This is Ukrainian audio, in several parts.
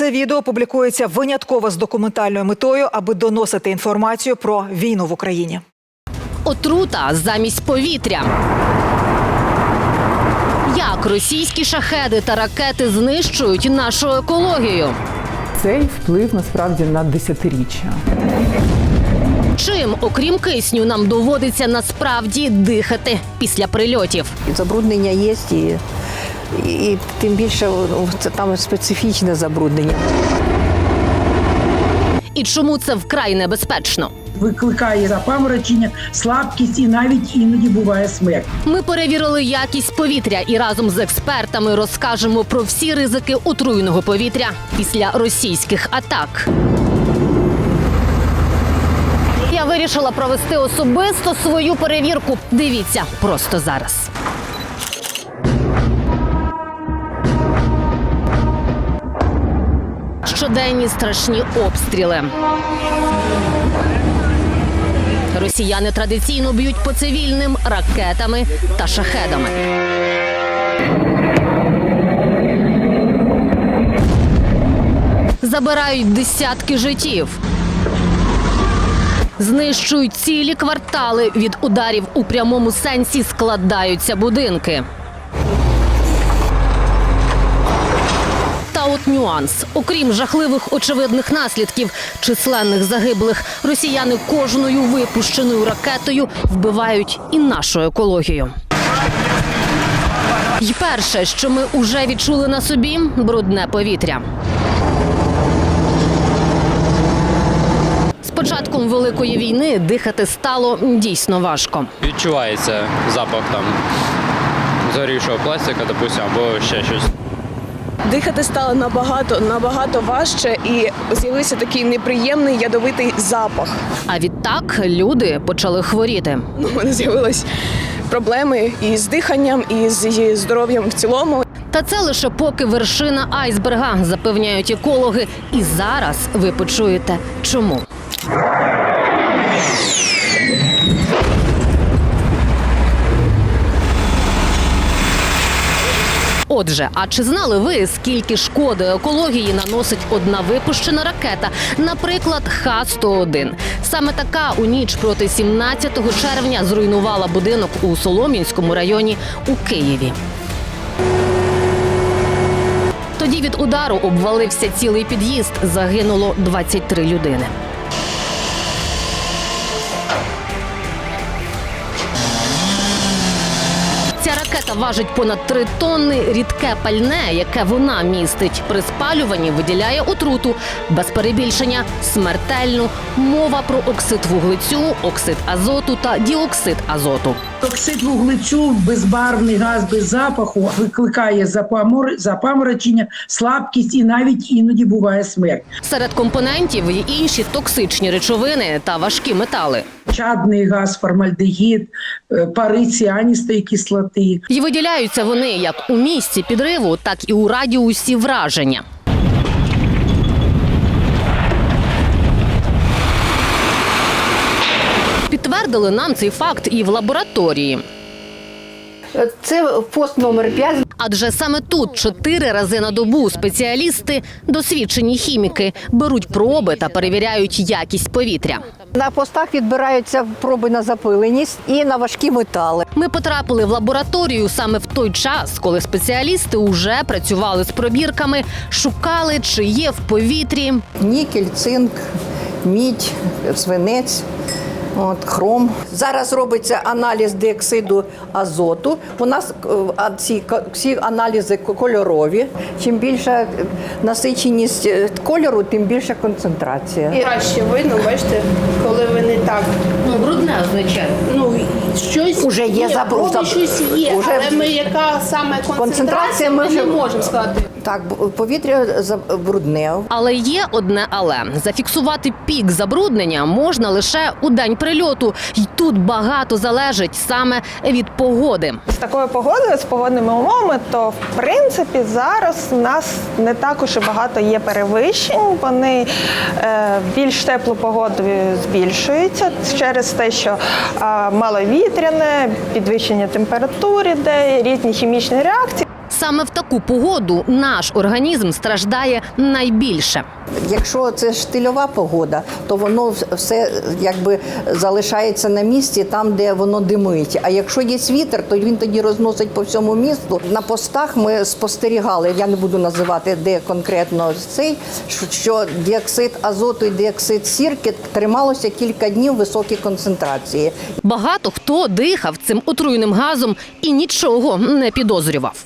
Це відео публікується винятково з документальною метою, аби доносити інформацію про війну в Україні. Отрута замість повітря. Як російські шахеди та ракети знищують нашу екологію? Цей вплив насправді на десятиріччя. Чим, окрім кисню, нам доводиться насправді дихати після прильотів? Забруднення є і, і тим більше це там специфічне забруднення. І чому це вкрай небезпечно? викликає запаморочення, слабкість і навіть іноді буває смерть. Ми перевірили якість повітря і разом з експертами розкажемо про всі ризики отруєного повітря після російських атак. Я вирішила провести особисто свою перевірку. Дивіться просто зараз. Щоденні страшні обстріли. Росіяни традиційно б'ють по цивільним ракетами та шахедами. Забирають десятки життів. Знищують цілі квартали від ударів у прямому сенсі складаються будинки. От нюанс. Окрім жахливих очевидних наслідків, численних загиблих, росіяни кожною випущеною ракетою вбивають і нашу екологію. І перше, що ми уже відчули на собі брудне повітря. З початком великої війни дихати стало дійсно важко. Відчувається запах там зорівшого пластика, допустим, або ще щось. Дихати стало набагато набагато важче, і з'явився такий неприємний ядовитий запах. А відтак люди почали хворіти. Ну, у мене з'явились проблеми і з диханням, і з здоров'ям в цілому. Та це лише поки вершина айсберга, запевняють екологи. І зараз ви почуєте чому. Отже, а чи знали ви, скільки шкоди екології наносить одна випущена ракета, наприклад, Х-101? Саме така у ніч проти 17 червня зруйнувала будинок у Солом'янському районі у Києві. Тоді від удару обвалився цілий під'їзд. Загинуло 23 людини. Ракета важить понад три тонни. Рідке пальне, яке вона містить при спалюванні, виділяє отруту без перебільшення, смертельну. Мова про оксид вуглецю, оксид азоту та діоксид азоту. Оксид вуглецю, безбарвний газ без запаху, викликає запамор... запаморочення, слабкість і навіть іноді буває смерть. Серед компонентів є інші токсичні речовини та важкі метали. Чадний газ, формальдегід, е, пари ціаністої кислоти. І виділяються вони як у місці підриву, так і у радіусі враження. Підтвердили нам цей факт і в лабораторії. Це пост номер 5 Адже саме тут чотири рази на добу спеціалісти, досвідчені хіміки, беруть проби та перевіряють якість повітря. На постах відбираються проби на запиленість і на важкі метали. Ми потрапили в лабораторію саме в той час, коли спеціалісти уже працювали з пробірками, шукали, чи є в повітрі Нікель, цинк, мідь, свинець. От, хром. Зараз робиться аналіз диоксиду азоту. У нас е, а, ці, всі аналізи кольорові. Чим більша насиченість е, кольору, тим більша концентрація. І краще видно, бачите, коли ви не так. ну брудне означає. Ну щось Уже є ні, забру- щось є, уже але ми яка саме концентрація, Концентрація ми ми не можемо сказати. Так, повітря за- брудне. Але є одне але зафіксувати пік забруднення можна лише у день прильоту, і тут багато залежить саме від погоди. з такою погодою, з погодними умовами, то в принципі зараз у нас не також і багато є перевищень. Вони е, більш теплу погоду збільшуються через те, що е, маловітряне, підвищення температури, де різні хімічні реакції. Саме в таку погоду наш організм страждає найбільше. Якщо це штильова погода, то воно все якби залишається на місці там, де воно димить. А якщо є вітер, то він тоді розносить по всьому місту. На постах ми спостерігали. Я не буду називати де конкретно цей, що- діоксид азоту і діоксид сірки трималося кілька днів в високій концентрації. Багато хто дихав цим отруйним газом і нічого не підозрював.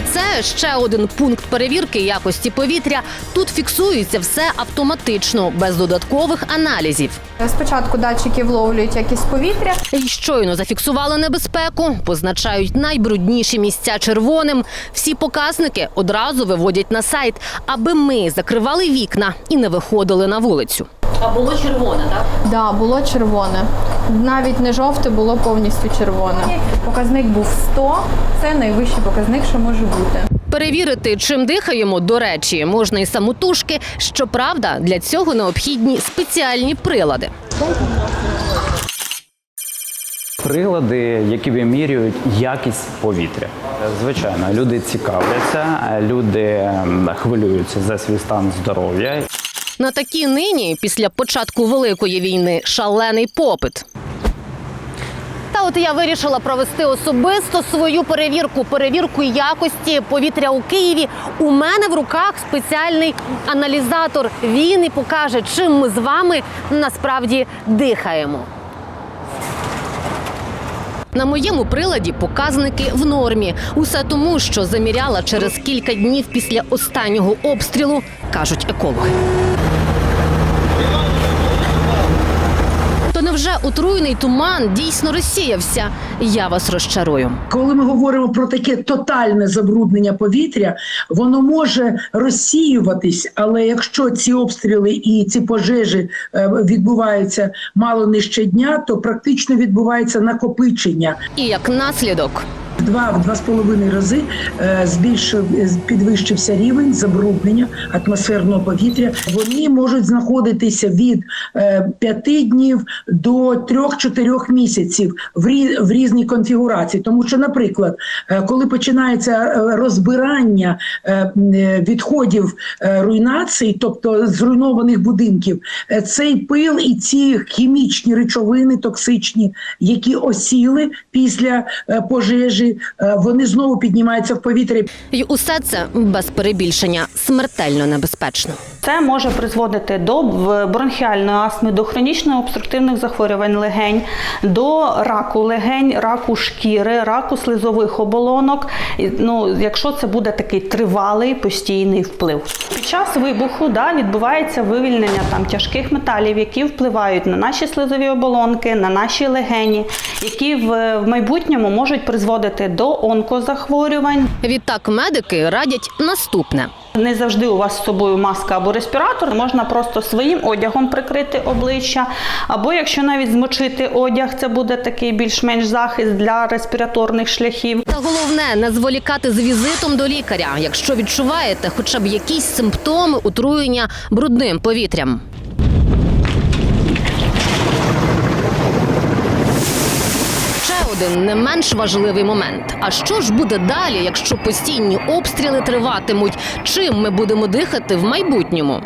А це ще один пункт перевірки якості повітря. Тут фіксується все автоматично, без додаткових аналізів. Спочатку датчики вловлюють якість повітря, І щойно зафіксували небезпеку, позначають найбрудніші місця червоним. Всі показники одразу виводять на сайт, аби ми закривали вікна і не виходили на вулицю. А було червоне, так? да, було червоне. Навіть не жовте, було повністю червоне. Показник був 100, це найвищий показник, що може бути. Перевірити, чим дихаємо, до речі, можна і самотужки. Щоправда, для цього необхідні спеціальні прилади. Прилади, які вимірюють якість повітря. Звичайно, люди цікавляться, люди хвилюються за свій стан здоров'я. На такі нині, після початку великої війни, шалений попит. Та от я вирішила провести особисто свою перевірку, перевірку якості повітря у Києві. У мене в руках спеціальний аналізатор. Він і покаже, чим ми з вами насправді дихаємо. На моєму приладі показники в нормі. Усе тому, що заміряла через кілька днів після останнього обстрілу, кажуть екологи. Невже отруйний туман дійсно розсіявся? Я вас розчарую. Коли ми говоримо про таке тотальне забруднення повітря, воно може розсіюватись, але якщо ці обстріли і ці пожежі е, відбуваються мало не щодня, то практично відбувається накопичення. І як наслідок В Два в два з половиною рази е, збільшив е, підвищився рівень забруднення атмосферного повітря. Вони можуть знаходитися від е, п'яти днів до трьох-чотирьох місяців в рі- в різній конфігурації. Тому що, наприклад, коли починається розбирання відходів руйнації, тобто зруйнованих будинків, цей пил і ці хімічні речовини токсичні, які осіли після пожежі, е, вони знову піднімаються в повітря. і усе це без перебільшення смертельно небезпечно. Це може призводити до бронхіальної астми, до хронічних обструктивних захворювань легень, до раку легень, раку шкіри, раку слизових оболонок. Ну, якщо це буде такий тривалий постійний вплив. Під час вибуху да, відбувається вивільнення там тяжких металів, які впливають на наші слизові оболонки, на наші легені, які в, в майбутньому можуть призводити до онкозахворювань. Відтак медики радять наступне. Не завжди у вас з собою маска або респіратор. Можна просто своїм одягом прикрити обличчя. Або якщо навіть змочити одяг, це буде такий більш-менш захист для респіраторних шляхів. Та головне не зволікати з візитом до лікаря, якщо відчуваєте хоча б якісь симптоми отруєння брудним повітрям. Ще один не менш важливий момент. А що ж буде далі, якщо постійні обстріли триватимуть? Чим ми будемо дихати в майбутньому?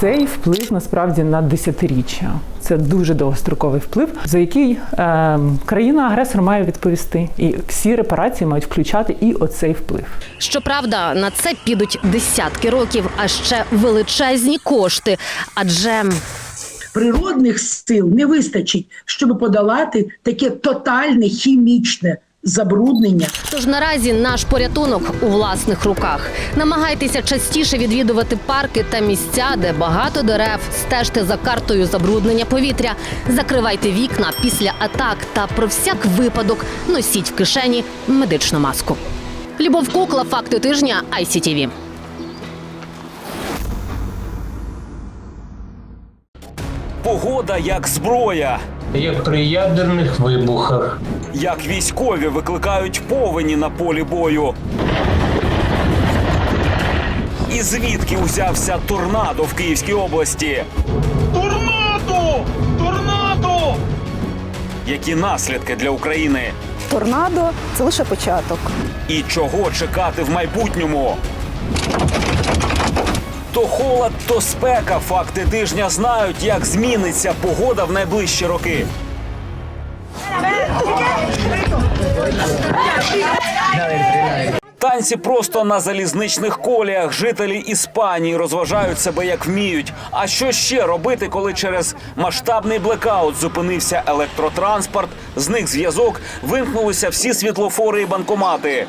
Цей вплив насправді на десятиріччя. Це дуже довгостроковий вплив, за який е, країна-агресор має відповісти. І всі репарації мають включати і оцей вплив. Щоправда, на це підуть десятки років, а ще величезні кошти. Адже Природних сил не вистачить, щоб подолати таке тотальне хімічне забруднення. Тож наразі наш порятунок у власних руках. Намагайтеся частіше відвідувати парки та місця, де багато дерев. Стежте за картою забруднення повітря. Закривайте вікна після атак та про всяк випадок носіть в кишені медичну маску. Любов Кукла, факти тижня ICTV. Погода як зброя. Як при ядерних вибухах. Як військові викликають повені на полі бою. І звідки узявся торнадо в Київській області? Торнадо! Торнадо! Які наслідки для України? Торнадо це лише початок. І чого чекати в майбутньому? То холод, то спека. Факти тижня знають, як зміниться погода в найближчі роки. Танці просто на залізничних коліях. Жителі Іспанії розважають себе як вміють. А що ще робити, коли через масштабний блекаут зупинився електротранспорт, зник зв'язок, вимкнулися всі світлофори і банкомати.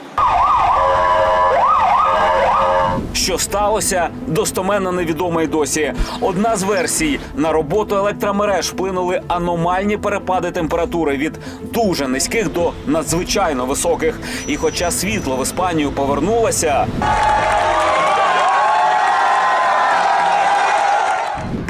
Що сталося, достоменно невідомо й досі. Одна з версій на роботу електромереж вплинули аномальні перепади температури від дуже низьких до надзвичайно високих. І хоча світло в Іспанію повернулося.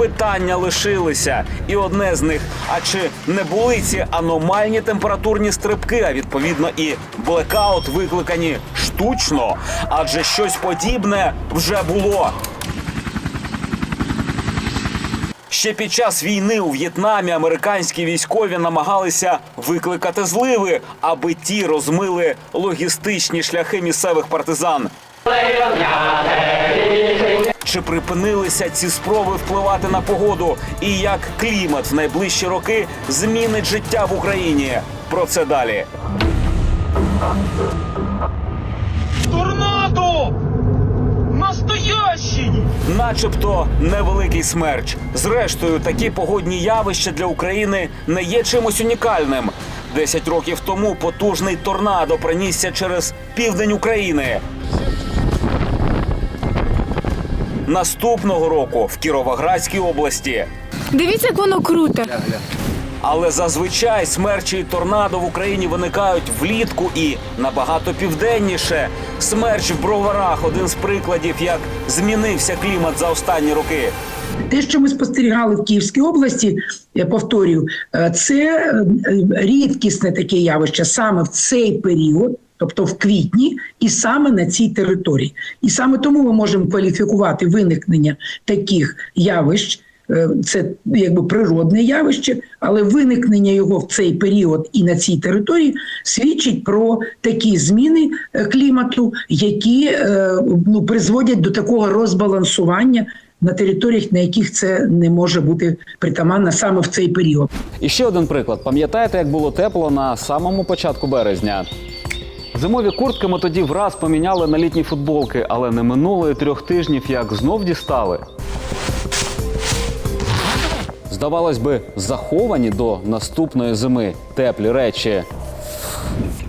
Питання лишилися, і одне з них: а чи не були ці аномальні температурні стрибки, а відповідно і блекаут викликані штучно? Адже щось подібне вже було. Ще під час війни у В'єтнамі американські військові намагалися викликати зливи, аби ті розмили логістичні шляхи місцевих партизан. Чи припинилися ці спроби впливати на погоду? І як клімат в найближчі роки змінить життя в Україні? Про це далі. Торнадо! Настоящий! Начебто невеликий смерч. Зрештою, такі погодні явища для України не є чимось унікальним. Десять років тому потужний торнадо пронісся через південь України. Наступного року в Кіровоградській області. Дивіться, як воно круто. Але зазвичай смерчі і торнадо в Україні виникають влітку і набагато південніше. Смерч в броварах один з прикладів, як змінився клімат за останні роки. Те, що ми спостерігали в Київській області, я повторюю, е, це е, рідкісне таке явище саме в цей період, тобто в квітні, і саме на цій території. І саме тому ми можемо кваліфікувати виникнення таких явищ. Е, Це якби природне явище, але виникнення його в цей період і на цій території свідчить про такі зміни е, клімату, які е, ну, призводять до такого розбалансування на територіях, на яких це не може бути притаманно саме в цей період. І ще один приклад. Пам'ятаєте, як було тепло на самому початку березня? Зимові куртки ми тоді враз поміняли на літні футболки, але не минуло і трьох тижнів, як знов дістали. Здавалось би, заховані до наступної зими теплі речі.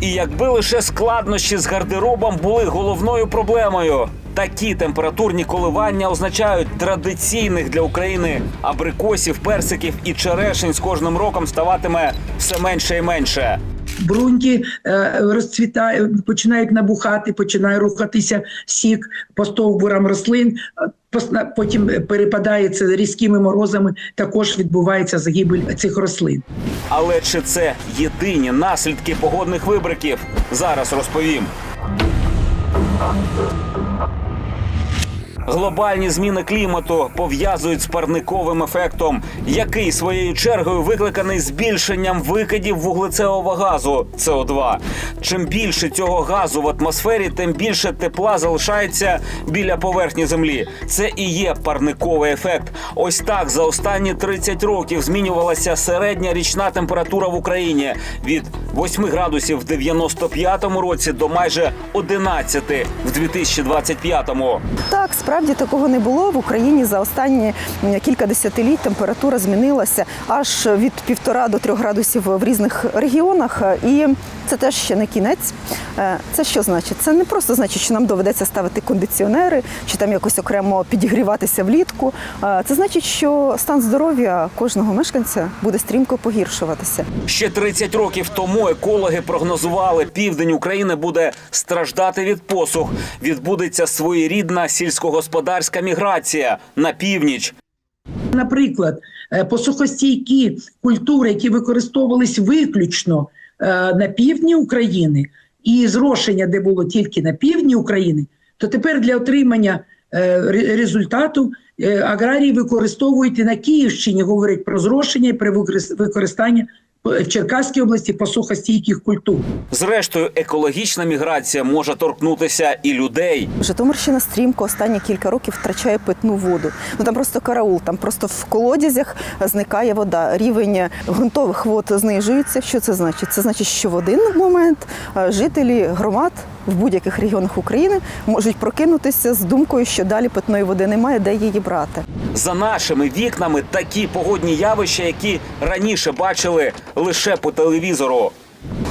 І якби лише складнощі з гардеробом були головною проблемою. Такі температурні коливання означають традиційних для України абрикосів, персиків і черешень з кожним роком ставатиме все менше і менше. Бруньки розцвітає, розцвітають, починають набухати, починає рухатися сік по стовбурам рослин. е, Потім перепадає це різкими морозами. Також відбувається загибель цих рослин. Але чи це єдині наслідки погодних вибриків? Зараз розповім. Глобальні зміни клімату пов'язують з парниковим ефектом, який своєю чергою викликаний збільшенням викидів вуглецевого газу СО2. Чим більше цього газу в атмосфері, тим більше тепла залишається біля поверхні землі. Це і є парниковий ефект. Ось так за останні 30 років змінювалася середня річна температура в Україні від 8 градусів в 95-му році до майже 11 в 2025-му. Так, справді такого не було в Україні за останні кілька десятиліть. Температура змінилася аж від півтора до трьох градусів в різних регіонах. І це теж ще не кінець. Е, Це що значить? Це не просто значить, що нам доведеться ставити кондиціонери чи там якось окремо підігріватися влітку. Е, Це значить, що стан здоров'я кожного мешканця буде стрімко погіршуватися. Ще 30 років тому екологи прогнозували, південь України буде страждати від посух. Відбудеться своєрідна сільськогосподарська міграція на північ. Наприклад, е, посухостійкі культури, які використовувались виключно е, на півдні України, і зрошення, де було тільки на півдні України, то тепер для отримання е, результату аграрії використовують і на Київщині, говорять про зрошення при використ- використанні в Черкаській області посухостійких культур. Зрештою, екологічна міграція може торкнутися і людей. Житомирщина стрімко останні кілька років втрачає питну воду. Ну там просто караул, там просто в колодязях зникає вода. Рівень ґрунтових вод знижується. Що це значить? Це значить, що в один момент е, жителі громад в будь-яких регіонах України можуть прокинутися з думкою, що далі питної води немає, де її брати. За нашими вікнами такі погодні явища, які раніше бачили лише по телевізору.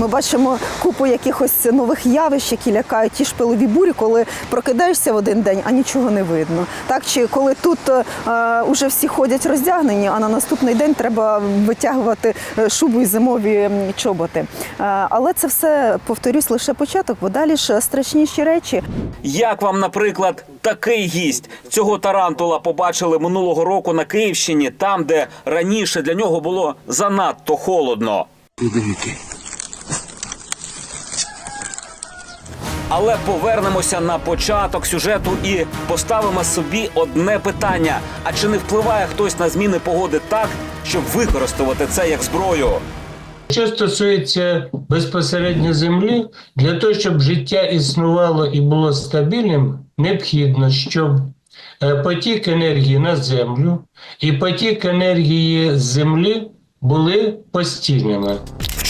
Ми бачимо купу якихось нових явищ, які лякають ті ж пилові бурі, коли прокидаєшся в один день, а нічого не видно. Так чи коли тут е, уже всі ходять роздягнені, а на наступний день треба витягувати е, шубу і зимові чоботи. Е, але це все повторюсь лише початок, бо далі ж страшніші речі. Як вам, наприклад, такий гість цього тарантула побачили минулого року на Київщині, там, де раніше для нього було занадто холодно. Але повернемося на початок сюжету і поставимо собі одне питання: а чи не впливає хтось на зміни погоди так, щоб використовувати це як зброю? Що стосується безпосередньо землі, для того, щоб життя існувало і було стабільним, необхідно, щоб е, потік енергії на землю і потік енергії з землі були постійними.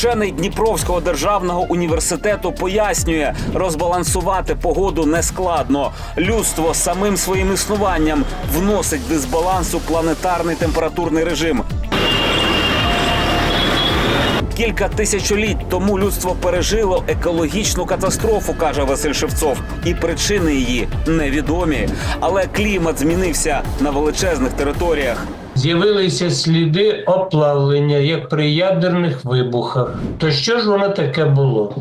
Вчений Дніпровського державного університету пояснює, розбалансувати погоду нескладно. Людство самим своїм існуванням вносить дисбаланс планетарний температурний режим. Кілька тисячоліть тому людство пережило екологічну катастрофу, каже Василь Шевцов, і причини її невідомі. Але клімат змінився на величезних територіях. З'явилися сліди оплавлення, як при ядерних вибухах. То що ж воно таке було?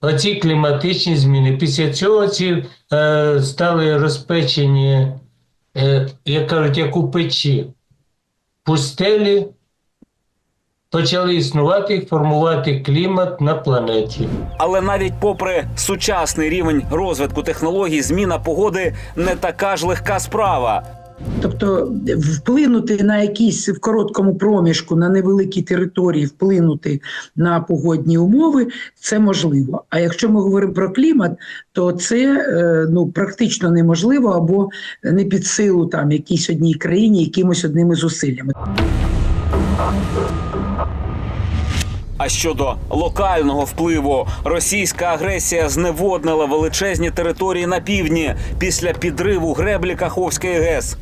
Оці кліматичні зміни. Після цього ці е, стали розпечені, е, як кажуть, як у печі. Пустелі почали існувати і формувати клімат на планеті. Але навіть попри сучасний рівень розвитку технологій, зміна погоди не така ж легка справа. Тобто вплинути на якісь в короткому проміжку на невеликій території, вплинути на погодні умови, це можливо. А якщо ми говоримо про клімат, то це е, ну практично неможливо або не під силу там якійсь одній країні, якимось одними зусиллями. А щодо локального впливу, російська агресія зневоднила величезні території на півдні після підриву греблі Каховської ГЕС.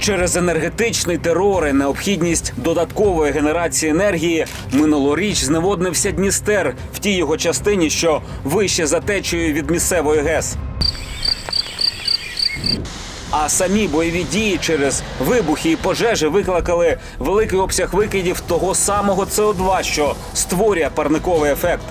Через енергетичний терор і необхідність додаткової генерації енергії минулоріч зневоднився Дністер в тій його частині, що вище за течією від місцевої ГЕС. А самі бойові дії через вибухи і пожежі викликали великий обсяг викидів того самого СО2, що створює парниковий ефект.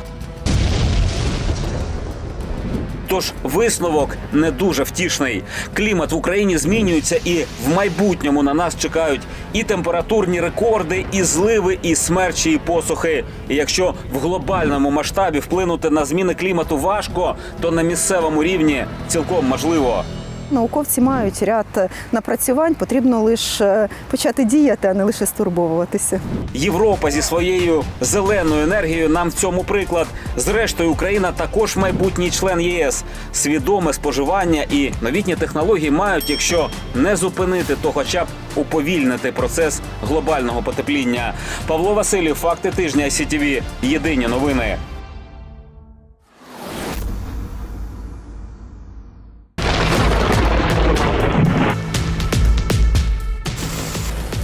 Тож висновок не дуже втішний. Клімат в Україні змінюється, і в майбутньому на нас чекають і температурні рекорди, і зливи, і смерчі, і посухи. І якщо в глобальному масштабі вплинути на зміни клімату важко, то на місцевому рівні цілком можливо. Науковці мають ряд напрацювань, потрібно лише почати діяти, а не лише стурбовуватися. Європа зі своєю зеленою енергією нам в цьому приклад. Зрештою, Україна також майбутній член ЄС. Свідоме споживання і новітні технології мають, якщо не зупинити, то хоча б уповільнити процес глобального потепління. Павло Василів, факти тижня СІТВ. Єдині новини.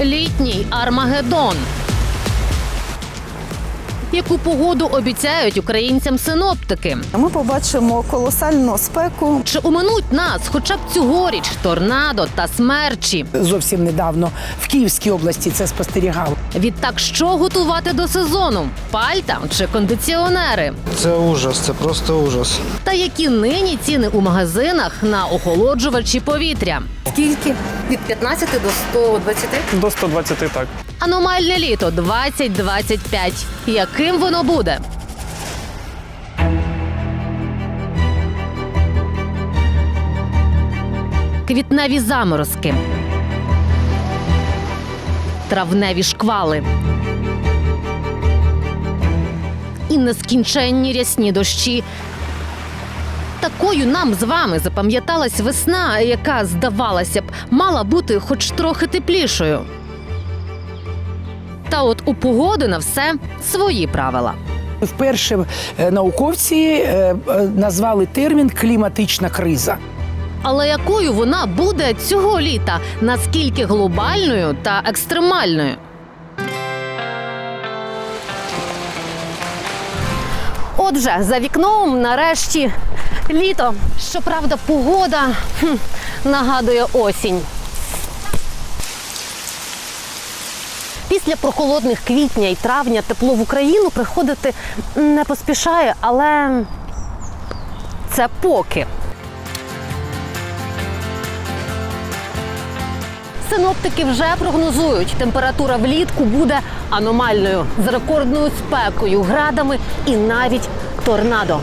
Літній Армагеддон. Яку погоду обіцяють українцям синоптики? Ми побачимо колосальну спеку. Чи уминуть нас хоча б цьогоріч торнадо та смерчі? Зовсім недавно в Київській області це спостерігав. Відтак, що готувати до сезону? Пальта чи кондиціонери? Це ужас, це просто ужас. Та які нині ціни у магазинах на охолоджувачі повітря? Скільки? Від 15 до 120? До 120 так. Аномальне літо 2025. Яким воно буде? Квітневі заморозки. Травневі шквали. І нескінченні рясні дощі. Такою нам з вами запам'яталась весна, яка здавалася б мала бути хоч трохи теплішою. Та от у погоди на все свої правила. Вперше е, науковці е, е, назвали термін кліматична криза. Але якою вона буде цього літа? Наскільки глобальною та екстремальною? Отже, за вікном нарешті літо. Щоправда, погода хм, нагадує осінь. Після прохолодних квітня і травня тепло в Україну приходити не поспішає, але це поки. Синоптики вже прогнозують, температура влітку буде аномальною з рекордною спекою, градами і навіть торнадо.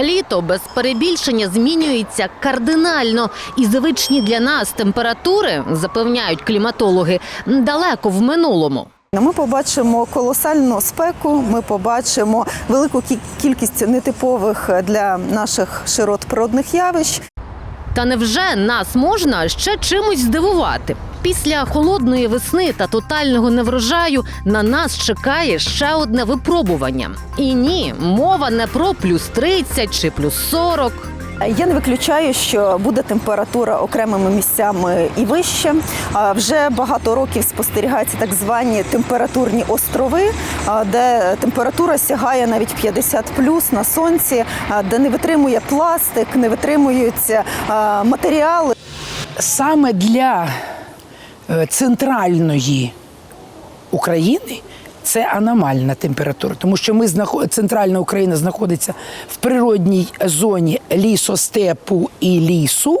Літо без перебільшення змінюється кардинально, і звичні для нас температури, запевняють кліматологи, далеко в минулому. Ми побачимо колосальну спеку. Ми побачимо велику кі- кількість нетипових для наших широт природних явищ. Та невже нас можна ще чимось здивувати? Після холодної весни та тотального неврожаю на нас чекає ще одне випробування. І ні, мова не про плюс 30 чи плюс 40. Я не виключаю, що буде температура окремими місцями і вище. А Вже багато років спостерігаються так звані температурні острови, де температура сягає навіть 50 плюс на сонці, де не витримує пластик, не витримуються матеріали. Саме для центральної України це аномальна температура, тому що ми знаход... центральна Україна знаходиться в природній зоні лісостепу і лісу,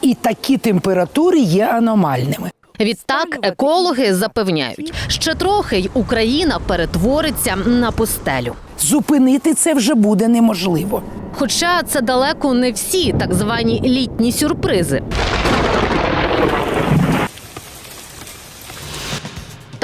і такі температури є аномальними. Відтак екологи запевняють, ще трохи й Україна перетвориться на пустелю. Зупинити це вже буде неможливо. Хоча це далеко не всі так звані літні сюрпризи.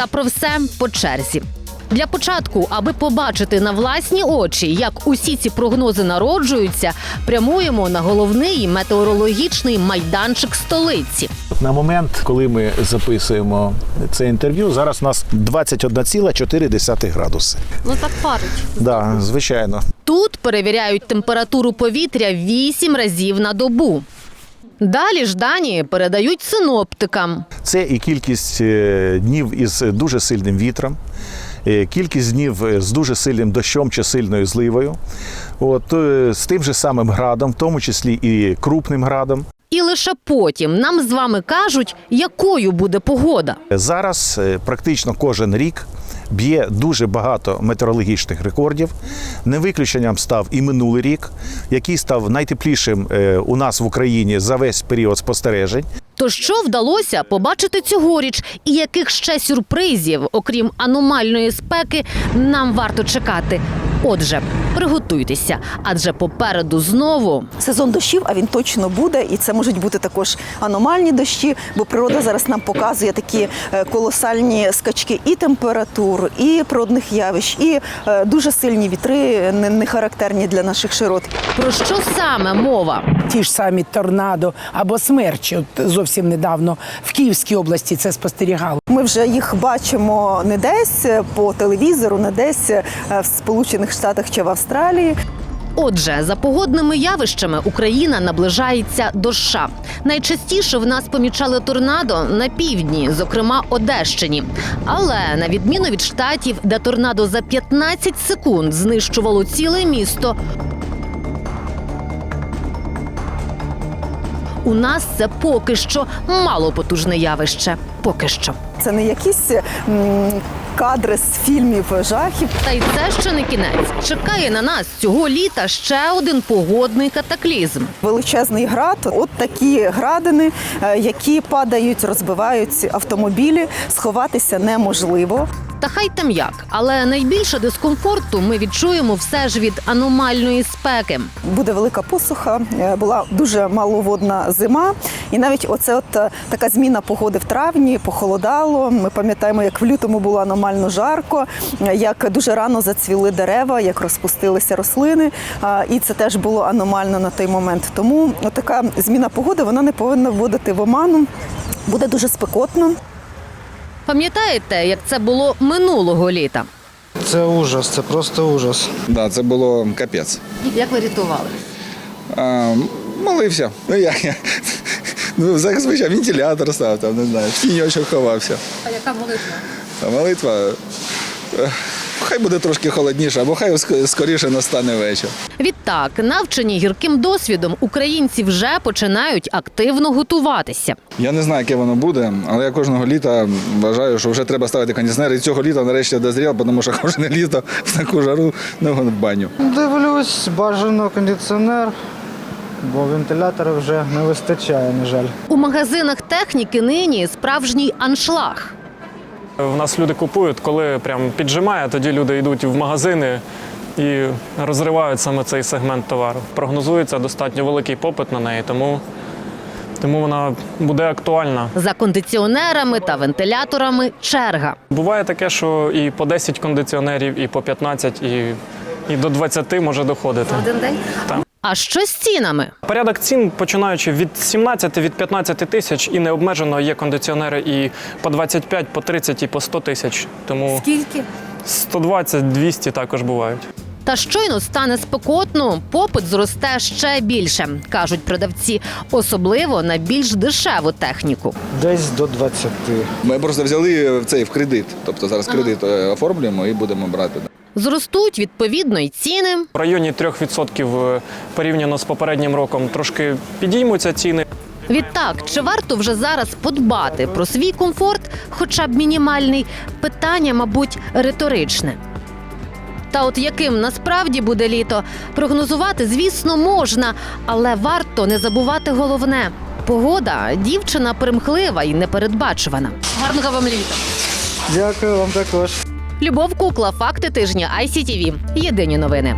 Та про все по черзі. Для початку, аби побачити на власні очі, як усі ці прогнози народжуються, прямуємо на головний метеорологічний майданчик столиці. На момент, коли ми записуємо це інтерв'ю, зараз у нас 21,4 градуси. Ну так парить. Да, звичайно. Тут перевіряють температуру повітря вісім разів на добу. Далі ж дані передають синоптикам. Це і кількість е, днів із дуже сильним вітром, е, кількість днів е, з дуже сильним дощом чи сильною зливою. От, з тим же самим градом, в тому числі і крупним градом. Лише потім нам з вами кажуть, якою буде погода. Зараз е, практично кожен рік б'є дуже багато метеорологічних рекордів. Не виключенням став і минулий рік, який став найтеплішим е, у нас в Україні за весь період спостережень. То що вдалося побачити цьогоріч, і яких ще сюрпризів, окрім аномальної спеки, нам варто чекати? Отже, приготуйтеся, адже попереду знову Сезон дощів, а він точно буде, і це можуть бути також аномальні дощі, бо природа зараз нам показує такі е, колосальні скачки і температур, і природних явищ, і е, дуже сильні вітри, не, не характерні для наших широт. Про що саме мова? Ті ж самі торнадо або смерчі. От зовсім недавно в Київській області це спостерігали. Ми вже їх бачимо не десь по телевізору, не десь е, в Сполучених Штатах чи в Австралії. Отже, за погодними явищами Україна наближається до США. Найчастіше в нас помічали торнадо на півдні, зокрема Одещині. Але на відміну від штатів, де торнадо за 15 секунд знищувало ціле місто. У нас це поки що малопотужне явище. Поки що. Це не якісь м, кадри з фільмів жахів. Та й це ще не кінець. Чекає на нас цього літа ще один погодний катаклізм. Величезний град, от такі градини, е, які падають, розбивають автомобілі. Сховатися неможливо. Та хай там як, але найбільше дискомфорту ми відчуємо все ж від аномальної спеки. Буде велика посуха, е, була дуже маловодна зима, і навіть оце от е, така зміна погоди в травні, похолодало. Ми пам'ятаємо, як в лютому було аномально жарко, е, як дуже рано зацвіли дерева, як розпустилися рослини. І це теж було аномально на той момент. Тому така зміна погоди вона не повинна вводити в оману. Буде дуже спекотно. Пам'ятаєте, як це було минулого літа? Це ужас, це просто ужас. Да, це було капець. Як ви рятували? А, молився. Ну як я? Ну, зазвичай вентилятор став, там, не знаю, в тіньочок ховався. А яка молитва? А молитва. Хай буде трошки холодніше, або хай скоріше настане вечір. Відтак, навчені гірким досвідом, українці вже починають активно готуватися. Я не знаю, яке воно буде, але я кожного літа вважаю, що вже треба ставити кондиціонер. І цього літа нарешті дозрів, тому що кожне літо в таку жару ну, в баню. Дивлюсь, бажано кондиціонер, бо вентилятора вже не вистачає, на жаль. У магазинах техніки нині справжній аншлаг. В нас люди купують, коли прям піджимає, тоді люди йдуть в магазини і розривають саме цей сегмент товару. Прогнозується достатньо великий попит на неї, тому, тому вона буде актуальна. За кондиціонерами та вентиляторами черга. Буває таке, що і по 10 кондиціонерів, і по 15, і, і до 20 може доходити. Один день? Так. А що з цінами? Порядок цін починаючи від 17 від 15 тисяч і необмежено є кондиціонери і по 25, по 30 і по 100 тисяч. Тому Скільки? 120, 200 також бувають. Та щойно стане спекотно, попит зросте ще більше, кажуть продавці, особливо на більш дешеву техніку. Десь до 20. Ми просто взяли цей в кредит. Тобто зараз кредит е, оформлюємо і будемо брати. Зростуть відповідно й ціни. В районі 3% е, порівняно з попереднім роком трошки підіймуться ціни. Відтак, чи варто вже зараз подбати про свій комфорт, хоча б мінімальний, питання, мабуть, риторичне. Та от яким насправді буде літо, прогнозувати, звісно, можна, але варто не забувати головне. Погода дівчина примхлива і непередбачувана. Гарного вам літа! Дякую вам також. Любов Кукла, факти тижня ICTV. Єдині новини.